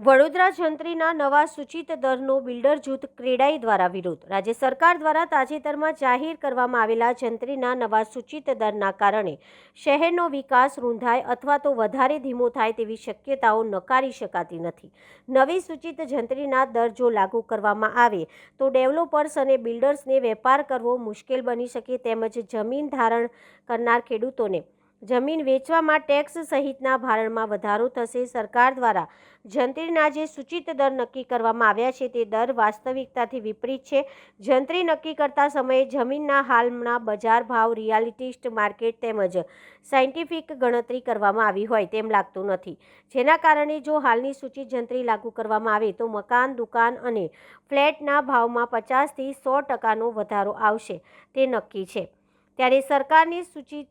વડોદરા જંત્રીના નવા સૂચિત દરનો બિલ્ડર જૂથ ક્રેડાઈ દ્વારા વિરોધ. રાજ્ય સરકાર દ્વારા તાજેતરમાં જાહેર કરવામાં આવેલા જંત્રીના નવા સૂચિત દરના કારણે શહેરનો વિકાસ રૂંધાય અથવા તો વધારે ધીમો થાય તેવી શક્યતાઓ નકારી શકાતી નથી. નવી સૂચિત જંત્રીના દર જો લાગુ કરવામાં આવે, તો ડેવલપર્સ અને બિલ્ડર્સને વેપાર કરવો મુશ્કેલ બની શકે તેમજ જમીન ધારણ કરનાર ખેડૂતોને જમીન વેચવામાં ટેક્સ સહિતના ભારણમાં વધારો થશે. સરકાર દ્વારા જંત્રીના જે સૂચિત દર નક્કી કરવામાં આવ્યા છે. તે દર વાસ્તવિકતાથી વિપરીત છે. જંત્રી નક્કી કરતા સમયે જમીનના હાલના બજાર ભાવ રિયાલિટીસ્ટ માર્કેટ તેમજ સાયન્ટિફિક ગણતરી કરવામાં આવી હોય તેમ લાગતું નથી. જેના કારણે જો હાલની સૂચિત જંત્રી લાગુ કરવામાં આવે તો મકાન, દુકાન અને ફ્લેટના ભાવમાં પચાસથી સો ટકાનો વધારો આવશે. તે નક્કી છે. ત્યારે સરકારની સૂચિત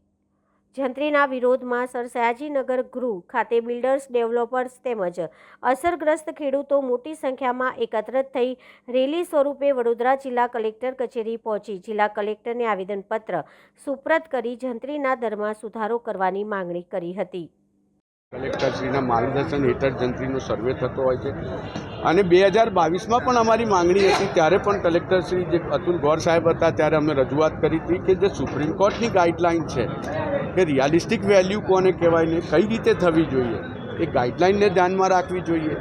જંત્રીના વિરોધમાં સર સયાજીનગર ગૃહ ખાતે બિલ્ડર્સ, ડેવલપર્સ તેમજ અસરગ્રસ્ત ખેડૂતો મોટી સંખ્યામાં એકત્રિત થઈ રેલી સ્વરૂપે વડોદરા જિલ્લા કલેક્ટર કચેરી પહોંચી. જિલ્લા કલેક્ટરને આવેદનપત્ર સુપ્રત કરી જંત્રીના દરમાં સુધારો કરવાની માંગણી કરી હતી. કલેક્ટરશ્રીના માર્ગદર્શન હેઠળ જંત્રીનો સર્વે થતો હોય છે અને બે હજાર બાવીસમાં પણ અમારી માંગણી હતી. ત્યારે પણ કલેક્ટરશ્રી જે અતુલ ગોર સાહેબ હતા, ત્યારે અમે રજૂઆત કરી હતી કે જે સુપ્રીમ કોર્ટની ગાઈડલાઇન છે કે રિયાલિસ્ટિક વેલ્યુ કોને કહેવાય ને કઈ રીતે થવી જોઈએ એ ગાઈડલાઇનને ધ્યાનમાં રાખવી જોઈએ.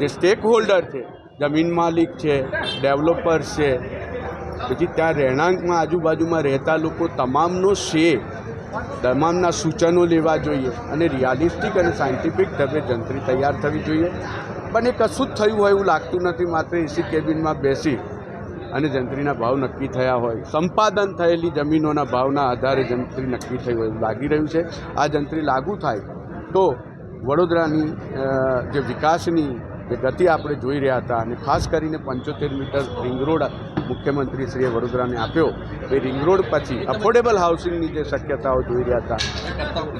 જે સ્ટેક હોલ્ડર છે, જમીન માલિક છે ડેવલપર છે, પછી ત્યાં રહેણાંકમાં આજુબાજુમાં રહેતા લોકો તમામનો શે તમામના સૂચનો લેવા જોઈએ અને રિયાલિસ્ટિક અને સાયન્ટિફિક ઢબે જંત્રી તૈયાર થવી જોઈએ. પણ એ કશું જ થયું હોય એવું લાગતું નથી, માત્ર એસી કેબિનમાં બેસી અને જંત્રીના ભાવ નક્કી થયા હોય. સંપાદન થયેલી જમીનોના ભાવના આધારે જંત્રી નક્કી થઈ હોય લાગી રહ્યું છે. આ જંત્રી લાગુ થાય તો વડોદરાની જે વિકાસની જે ગતિ આપણે જોઈ રહ્યા હતા અને ખાસ કરીને પંચોતેર મીટર રિંગ રોડ મુખ્યમંત્રીશ્રીએ વડોદરાને આપ્યો, એ રિંગ રોડ પછી અફોર્ડેબલ હાઉસિંગની જે શક્યતાઓ જોઈ રહ્યા હતા,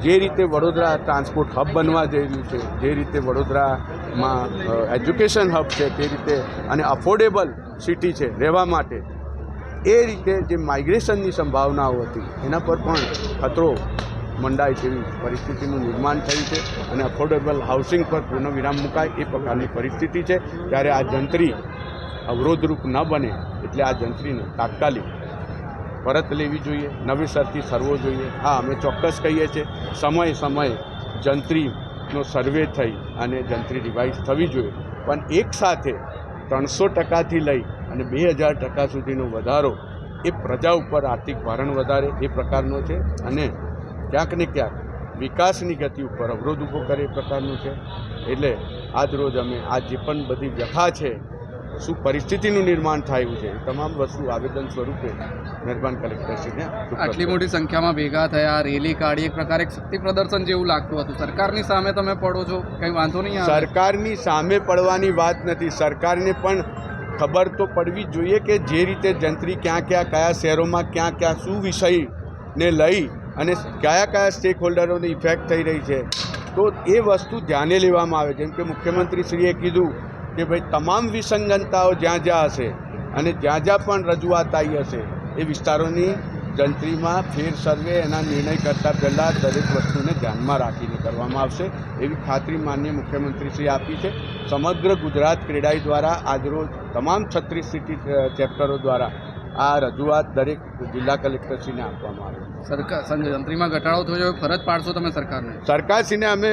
જે રીતે વડોદરા ટ્રાન્સપોર્ટ હબ બનવા જઈ રહ્યું છે, જે રીતે વડોદરામાં એજ્યુકેશન હબ છે, તે રીતે અને અફોર્ડેબલ સિટી છે, રહેવા માટે, એ રીતે જે માઇગ્રેશનની સંભાવનાઓ હતી, એના પર પણ ખતરો મંડાય તેવી પરિસ્થિતિનું નિર્માણ થયું છે અને અફોર્ડેબલ હાઉસિંગ પર પૂર્ણવિરામ મુકાય એ પ્રકારની પરિસ્થિતિ છે. ત્યારે આ જંત્રી અવરોધરૂપ ન બને એટલે આ જંત્રીને તાત્કાલિક પરત લેવી જોઈએ નવેસરથી સરવો જોઈએ. હા, અમે ચોક્કસ કહીએ છીએ, સમય સમયે જંત્રીનો સર્વે થઈ અને જંત્રી રિવાઇઝ થવી જોઈએ. પણ એક સાથે ત્રણસો ટકાથી લઈ અને બે હજાર ટકા સુધીનો વધારો એ પ્રજા ઉપર આર્થિક ભારણ વધારે એ પ્રકારનો છે અને ક્યાંક ને ક્યાંક વિકાસની ગતિ ઉપર અવરોધ ઊભો કરે એ પ્રકારનું છે. એટલે આજ રોજ અમે આ જે પણ બધી વ્યથા છે શું પરિસ્થિતિનું નિર્માણ થયું છે એ તમામ વસ્તુ આવેદન સ્વરૂપે મહેરબાન કલેક્ટરશ્રીને આટલી મોટી સંખ્યામાં ભેગા થયા રેલી કાઢી એક પ્રકારે એક શક્તિ પ્રદર્શન જેવું લાગતું હતું. સરકારની સામે તમે પડો છો? કંઈ વાંધો નહીં સરકારની સામે પડવાની વાત નથી. સરકારને પણ ખબર તો પડવી જ જોઈએ કે જે રીતે જંત્રી ક્યાં ક્યાં કયા શહેરોમાં ક્યાં ક્યાં શું વિષયને લઈ અને કયા કયા સ્ટેક હોલ્ડરોને ઇફેક્ટ થઈ રહી છે. તો એ વસ્તુ ધ્યાને લેવામાં આવે. જેમ કે મુખ્યમંત્રીશ્રીએ કીધું કે ભાઈ, તમામ વિસંગનતાઓ જ્યાં જ્યાં હશે અને જ્યાં જ્યાં પણ રજૂઆત આવી હશે, એ વિસ્તારોની જંત્રીમાં ફેર સર્વે એના નિર્ણય કરતાં પહેલાં દરેક વસ્તુને ધ્યાનમાં રાખીને કરવામાં આવશે. એવી ખાતરી માન્ય મુખ્યમંત્રીશ્રીએ આપી છે. સમગ્ર ગુજરાત ક્રેડાઈ દ્વારા આજરોજ તમામ છત્રીસ સિટી ચેપ્ટરો દ્વારા આ રજૂઆત દરેક જિલ્લા કલેક્ટરશ્રીને આપવામાં આવી સરકાર સંજય તંત્રીમાં ઘટાડો થયો ફરજ પાડશો તમે સરકારને. સરકારશ્રીને અમે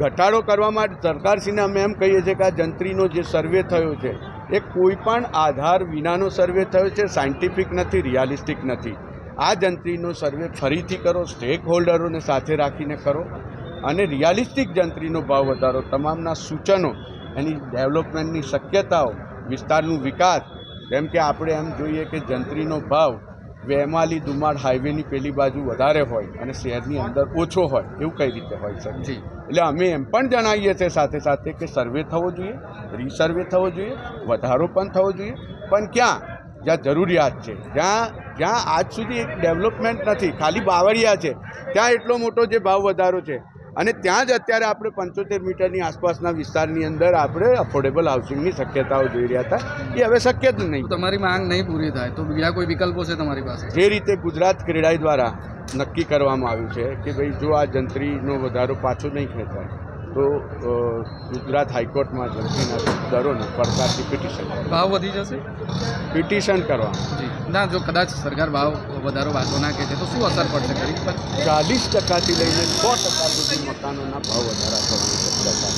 ઘટાડો કરવા માટે સરકારશ્રીને અમે એમ કહીએ છીએ કે આ જંત્રીનો જે સર્વે થયો છે એ કોઈ પણ આધાર વિનાનો સર્વે થયો છે સાયન્ટિફિક નથી રિયાલિસ્ટિક નથી. આ જંત્રીનો સર્વે ફરીથી કરો સ્ટેક હોલ્ડરોને સાથે રાખીને કરો અને રિયાલિસ્ટિક જંત્રીનો ભાવ વધારો તમામના સૂચનો એની ડેવલપમેન્ટની શક્યતાઓ વિસ્તારનું વિકાસ જેમ કે આપણે એમ જોઈએ કે જંત્રીનો ભાવ વેમાલી દુમાડ હાઈવેની પેલી બાજુ વધારે હોય અને શહેરની અંદર ઓછો હોય એવું કઈ રીતે હોય શકે? એટલે અમે એમ પણ જણાવીએ છીએ સાથે સાથે કે સર્વે થવો જોઈએ રીસર્વે થવો જોઈએ વધારો પણ થવો જોઈએ. પણ ક્યાં? જ્યાં જરૂરિયાત છે. જ્યાં જ્યાં આજ સુધી એક ડેવલપમેન્ટ નથી. ખાલી બાવળિયા છે. ત્યાં એટલો મોટો જે ભાવ વધારો છે અને ત્યાં જ અત્યારે આપણે પંચોતેર મીટરની આસપાસના વિસ્તારની અંદર આપણે અફોર્ડેબલ હાઉસિંગની શક્યતાઓ જોઈ રહ્યા હતા. એ હવે શક્ય જ નહીં. તમારી માંગ નહીં પૂરી થાય તો બીજા કોઈ વિકલ્પો છે તમારી પાસે? જે રીતે ગુજરાત ક્રેડાઈ દ્વારા નક્કી કરવામાં આવ્યું છે કે ભાઈ જો આ જંત્રીનો વધારો પાછો નહીં ખેંચાય તો ગુજરાત હાઈકોર્ટમાં ઝડપીના દરોને પડકારથી પિટિશન. ભાવ વધી જશે? પિટિશન કરવા જી. ના જો કદાચ સરકાર ભાવ વધારો વાંધો ના કહે છે તો શું અસર પડશે ગરીબ પર ચાલીસ ટકાથી લઈને સો ટકા સુધી મકાનોના ભાવ વધારા થવાની શક્યતા